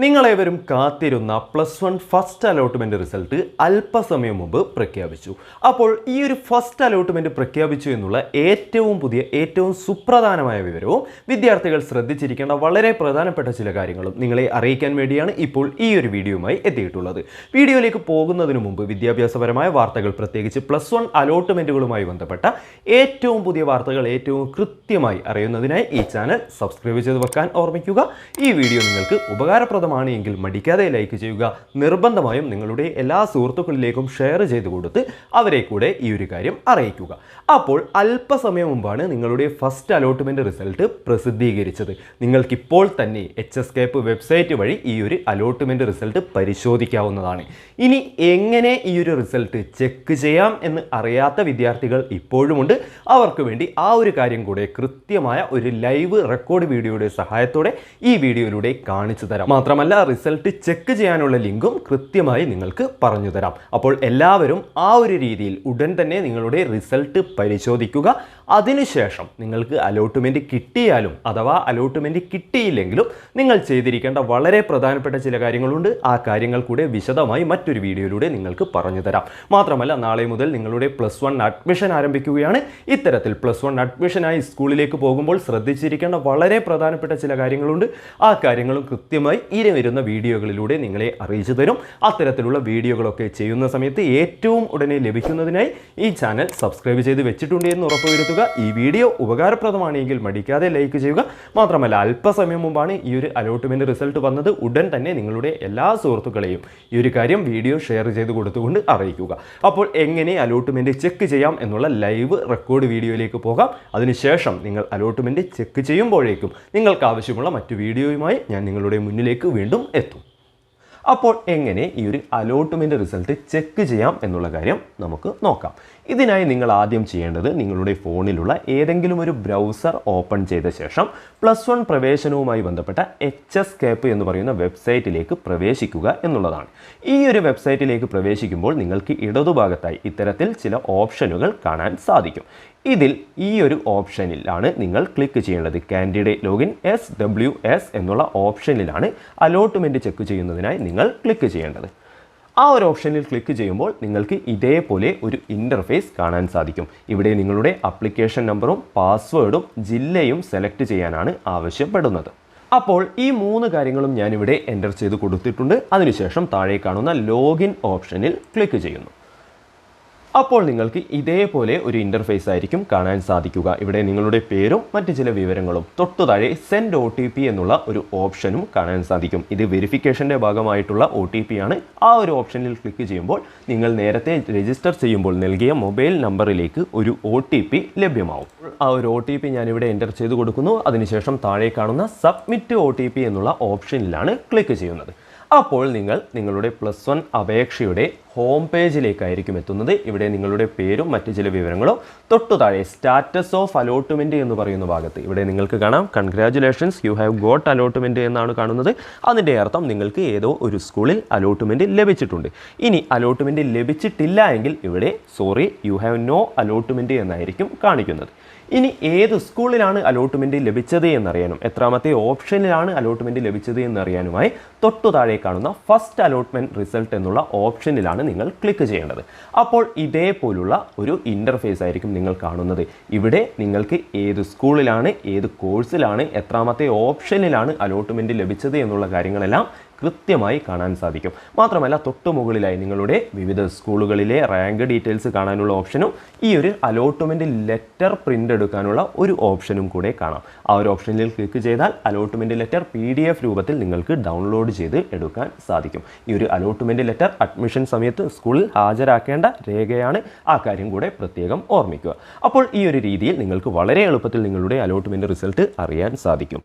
നിങ്ങളേവരും കാത്തിരുന്ന plus one first allotment result അല്പസമയം മുമ്പ് പ്രഖ്യാപിച്ചു. അപ്പോൾ ഈ ഒരു ഫസ്റ്റ് അലോട്ട്മെന്റ് പ്രഖ്യാപിച്ചു എന്നുള്ള ഏറ്റവും പുതിയ ഏറ്റവും സുപ്രധാനമായ വിവരവും വിദ്യാർത്ഥികൾ ശ്രദ്ധിച്ചിരിക്കേണ്ട വളരെ പ്രധാനപ്പെട്ട ചില കാര്യങ്ങളും നിങ്ങളെ അറിയിക്കാൻ വേണ്ടിയാണ് ഇപ്പോൾ ഈ ഒരു വീഡിയോയുമായി എത്തിയിട്ടുള്ളത്. വീഡിയോയിലേക്ക് പോകുന്നതിന് മുമ്പ് വിദ്യാഭ്യാസപരമായ വാർത്തകൾ പ്രത്യേകിച്ച് പ്ലസ് വൺ അലോട്ട്മെന്റുകളുമായി ബന്ധപ്പെട്ട ഏറ്റവും പുതിയ വാർത്തകൾ ഏറ്റവും കൃത്യമായി അറിയുന്നതിനായി ഈ ചാനൽ സബ്സ്ക്രൈബ് ചെയ്ത് വെക്കാൻ ഓർമ്മിക്കുക. ഈ വീഡിയോ നിങ്ങൾക്ക് ഉപകാരപ്രദമാണ് എങ്കിൽ മടിക്കാതെ ലൈക്ക് ചെയ്യുക. നിർബന്ധമായും നിങ്ങളുടെ എല്ലാ സുഹൃത്തുക്കളിലേക്കും ഷെയർ ചെയ്തു കൊടുത്ത് അവരെ കൂടെ ഈ ഒരു കാര്യം അറിയിക്കുക. അപ്പോൾ അല്പസമയം മുമ്പാണ് നിങ്ങളുടെ ഫസ്റ്റ് അലോട്ട്മെന്റ് റിസൾട്ട് പ്രസിദ്ധീകരിച്ചത്. നിങ്ങൾക്കിപ്പോൾ തന്നെ എച്ച് എസ് കേപ്പ് വെബ്സൈറ്റ് വഴി ഈ ഒരു അലോട്ട്മെന്റ് റിസൾട്ട് പരിശോധിക്കാവുന്നതാണ്. ഇനി എങ്ങനെ ഈ ഒരു റിസൾട്ട് ചെക്ക് ചെയ്യാം എന്ന് അറിയാത്ത വിദ്യാർത്ഥികൾ ഇപ്പോഴുമുണ്ട്. അവർക്ക് വേണ്ടി ആ ഒരു കാര്യം കൂടെ കൃത്യമായ ഒരു ലൈവ് റെക്കോർഡ് വീഡിയോയുടെ സഹായത്തോടെ ഈ വീഡിയോയിലൂടെ കാണിച്ചു തരാം. മാത്രമല്ല റിസൾട്ട് ചെക്ക് ചെയ്യാനുള്ള ലിങ്കും കൃത്യമായി നിങ്ങൾക്ക് പറഞ്ഞു തരാം. അപ്പോൾ എല്ലാവരും ആ ഒരു രീതിയിൽ ഉടൻ തന്നെ നിങ്ങളുടെ റിസൾട്ട് പരിശോധിക്കുക. അതിനുശേഷം നിങ്ങൾക്ക് അലോട്ട്മെന്റ് കിട്ടിയാലും അഥവാ അലോട്ട്മെന്റ് കിട്ടിയില്ലെങ്കിലും നിങ്ങൾ ചെയ്തിരിക്കേണ്ട വളരെ പ്രധാനപ്പെട്ട ചില കാര്യങ്ങളുണ്ട്. ആ കാര്യങ്ങൾ കൂടെ വിശദമായി മറ്റൊരു വീഡിയോയിലൂടെ നിങ്ങൾക്ക് പറഞ്ഞു തരാം. മാത്രമല്ല നാളെ മുതൽ നിങ്ങളുടെ പ്ലസ് വൺ അഡ്മിഷൻ ആരംഭിക്കുകയാണ്. ഇത്തരത്തിൽ പ്ലസ് വൺ അഡ്മിഷനായി സ്കൂളിലേക്ക് പോകുമ്പോൾ ശ്രദ്ധിച്ചിരിക്കേണ്ട വളരെ പ്രധാനപ്പെട്ട ചില കാര്യങ്ങളുണ്ട്. ആ കാര്യങ്ങളും കൃത്യമായി ഇനി വരുന്ന വീഡിയോകളിലൂടെ നിങ്ങളെ അറിയിച്ചു തരും. അത്തരത്തിലുള്ള വീഡിയോകളൊക്കെ ചെയ്യുന്ന സമയത്ത് ഏറ്റവും ഉടനെ ലഭിക്കുന്നതിനായി ഈ ചാനൽ സബ്സ്ക്രൈബ് ചെയ്ത് വെച്ചിട്ടുണ്ട് എന്ന് ഉറപ്പുവരുത്തുക. ഈ വീഡിയോ ഉപകാരപ്രദമാണെങ്കിൽ മടിക്കാതെ ലൈക്ക് ചെയ്യുക. മാത്രമല്ല അല്പസമയം മുമ്പാണ് ഈ ഒരു അലോട്ട്മെന്റ് റിസൾട്ട് വന്നത്. ഉടൻ തന്നെ നിങ്ങളുടെ എല്ലാ സുഹൃത്തുക്കളെയും ഈ ഒരു കാര്യം വീഡിയോ ഷെയർ ചെയ്ത് കൊടുത്തുകൊണ്ട് അറിയിക്കുക. അപ്പോൾ എങ്ങനെ അലോട്ട്മെന്റ് ചെക്ക് ചെയ്യാം എന്നുള്ള ലൈവ് റെക്കോർഡ് വീഡിയോയിലേക്ക് പോകാം. അതിനുശേഷം നിങ്ങൾ അലോട്ട്മെന്റ് ചെക്ക് ചെയ്യുമ്പോഴേക്കും നിങ്ങൾക്ക് ആവശ്യമുള്ള മറ്റു വീഡിയോയുമായി ഞാൻ നിങ്ങളുടെ മുന്നിലേക്ക് വീണ്ടും എത്തും. അപ്പോൾ എങ്ങനെ ഈ ഒരു അലോട്ട്മെന്റ് റിസൾട്ട് ചെക്ക് ചെയ്യാം എന്നുള്ള കാര്യം നമുക്ക് നോക്കാം. ഇതിനായി നിങ്ങൾ ആദ്യം ചെയ്യേണ്ടത് നിങ്ങളുടെ ഫോണിലുള്ള ഏതെങ്കിലും ഒരു ബ്രൗസർ ഓപ്പൺ ചെയ്ത ശേഷം പ്ലസ് വൺ പ്രവേശനവുമായി ബന്ധപ്പെട്ട എച്ച് എസ് കേപ്പ് എന്ന് പറയുന്ന വെബ്സൈറ്റിലേക്ക് പ്രവേശിക്കുക എന്നുള്ളതാണ്. ഈ ഒരു വെബ്സൈറ്റിലേക്ക് പ്രവേശിക്കുമ്പോൾ നിങ്ങൾക്ക് ഇടതുഭാഗത്തായി ഇത്തരത്തിൽ ചില ഓപ്ഷനുകൾ കാണാൻ സാധിക്കും. ഇതിൽ ഈ ഒരു ഓപ്ഷനിലാണ് നിങ്ങൾ ക്ലിക്ക് ചെയ്യേണ്ടത്. Candidate login S W S എന്നുള്ള ഓപ്ഷനിലാണ് അലോട്ട്മെന്റ് ചെക്ക് ചെയ്യുന്നതിനായി നിങ്ങൾ ക്ലിക്ക് ചെയ്യേണ്ടത്. ആ ഒരു ഓപ്ഷനിൽ ക്ലിക്ക് ചെയ്യുമ്പോൾ നിങ്ങൾക്ക് ഇതേപോലെ ഒരു ഇന്റർഫേസ് കാണാൻ സാധിക്കും. ഇവിടെ നിങ്ങളുടെ അപ്ലിക്കേഷൻ നമ്പറും പാസ്വേഡും ജില്ലയും സെലക്ട് ചെയ്യാനാണ് ആവശ്യപ്പെടുന്നത്. അപ്പോൾ ഈ മൂന്ന് കാര്യങ്ങളും ഞാനിവിടെ എന്റർ ചെയ്ത് കൊടുത്തിട്ടുണ്ട്. അതിനുശേഷം താഴെ കാണുന്ന ലോഗിൻ ഓപ്ഷനിൽ ക്ലിക്ക് ചെയ്യുന്നു. അപ്പോൾ നിങ്ങൾക്ക് ഇതേപോലെ ഒരു ഇന്റർഫേസ് ആയിരിക്കും കാണാൻ സാധിക്കുക. ഇവിടെ നിങ്ങളുടെ പേരും മറ്റ് ചില വിവരങ്ങളും. തൊട്ടു താഴെ സെൻഡ് ഒ ടി പി എന്നുള്ള ഒരു ഓപ്ഷനും കാണാൻ സാധിക്കും. ഇത് വെരിഫിക്കേഷന്റെ ഭാഗമായിട്ടുള്ള ഒ ടി പി ആണ്. ആ ഒരു ഓപ്ഷനിൽ ക്ലിക്ക് ചെയ്യുമ്പോൾ നിങ്ങൾ നേരത്തെ രജിസ്റ്റർ ചെയ്യുമ്പോൾ നൽകിയ മൊബൈൽ നമ്പറിലേക്ക് ഒരു ഒ ടി പി ലഭ്യമാവും. ആ ഒരു ഒ ടി പി ഞാനിവിടെ എന്റർ ചെയ്ത് കൊടുക്കുന്നു. അതിനുശേഷം താഴെ കാണുന്ന സബ്മിറ്റ് ഒ ടി പി എന്നുള്ള ഓപ്ഷനിലാണ് ക്ലിക്ക് ചെയ്യുന്നത്. അപ്പോൾ നിങ്ങൾ നിങ്ങളുടെ പ്ലസ് വൺ അപേക്ഷയുടെ ഹോം പേജിലേക്കായിരിക്കും എത്തുന്നത്. ഇവിടെ നിങ്ങളുടെ പേരും മറ്റു ചില വിവരങ്ങളും തൊട്ടു താഴെ സ്റ്റാറ്റസ് ഓഫ് അലോട്ട്മെന്റ് എന്ന് പറയുന്ന ഭാഗത്ത്. ഇവിടെ നിങ്ങൾക്ക് കാണാം congratulations you have got allotment എന്നാണ് കാണുന്നത്. അതിന്റെ അർത്ഥം നിങ്ങൾക്ക് ഏതോ ഒരു സ്കൂളിൽ അലോട്ട്മെന്റ് ലഭിച്ചിട്ടുണ്ട്. ഇനി അലോട്ട്മെന്റ് ലഭിച്ചിട്ടില്ല എങ്കിൽ ഇവിടെ sorry you have no allotment എന്നായിരിക്കും കാണിക്കുന്നത്. ഇനി ഏത് സ്കൂളിലാണ് അലോട്ട്മെന്റ് ലഭിച്ചത് എന്നറിയാനും എത്രാമത്തെ ഓപ്ഷനിലാണ് അലോട്ട്മെന്റ് ലഭിച്ചത് എന്നറിയാനുമായി തൊട്ടു താഴെ കാണുന്ന ഫസ്റ്റ് അലോട്ട്മെന്റ് റിസൾട്ട് എന്നുള്ള ഓപ്ഷനിലാണ് നിങ്ങൾ ക്ലിക്ക് ചെയ്യേണ്ടത്. അപ്പോൾ ഇതേപോലുള്ള ഒരു ഇന്റർഫേസ് ആയിരിക്കും നിങ്ങൾ കാണുന്നത്. ഇവിടെ നിങ്ങൾക്ക് ഏത് സ്കൂളിലാണ് ഏത് കോഴ്സിലാണ് എത്രാമത്തെ ഓപ്ഷനിലാണ് അലോട്ട്മെന്റ് ലഭിച്ചത് എന്നുള്ള കാര്യങ്ങളെല്ലാം കൃത്യമായി കാണാൻ സാധിക്കും. മാത്രമല്ല തൊട്ടുമുകളിലായി നിങ്ങളുടെ വിവിധ സ്കൂളുകളിലെ റാങ്ക് ഡീറ്റെയിൽസ് കാണാനുള്ള ഓപ്ഷനും ഈ ഒരു അലോട്ട്മെന്റ് ലെറ്റർ പ്രിന്റ് എടുക്കാനുള്ള ഒരു ഓപ്ഷനും കൂടെ കാണാം. ആ ഒരു ഓപ്ഷനിൽ ക്ലിക്ക് ചെയ്താൽ allotment letter P D F രൂപത്തിൽ നിങ്ങൾക്ക് ഡൗൺലോഡ് ചെയ്ത് എടുക്കാൻ സാധിക്കും. ഈ ഒരു അലോട്ട്മെന്റ് ലെറ്റർ അഡ്മിഷൻ സമയത്ത് സ്കൂളിൽ ഹാജരാക്കേണ്ട രേഖയാണ് ആ കാര്യം കൂടെ പ്രത്യേകം ഓർമ്മിക്കുക. അപ്പോൾ ഈ ഒരു രീതിയിൽ നിങ്ങൾക്ക് വളരെ എളുപ്പത്തിൽ നിങ്ങളുടെ അലോട്ട്മെന്റ് റിസൾട്ട് അറിയാൻ സാധിക്കും.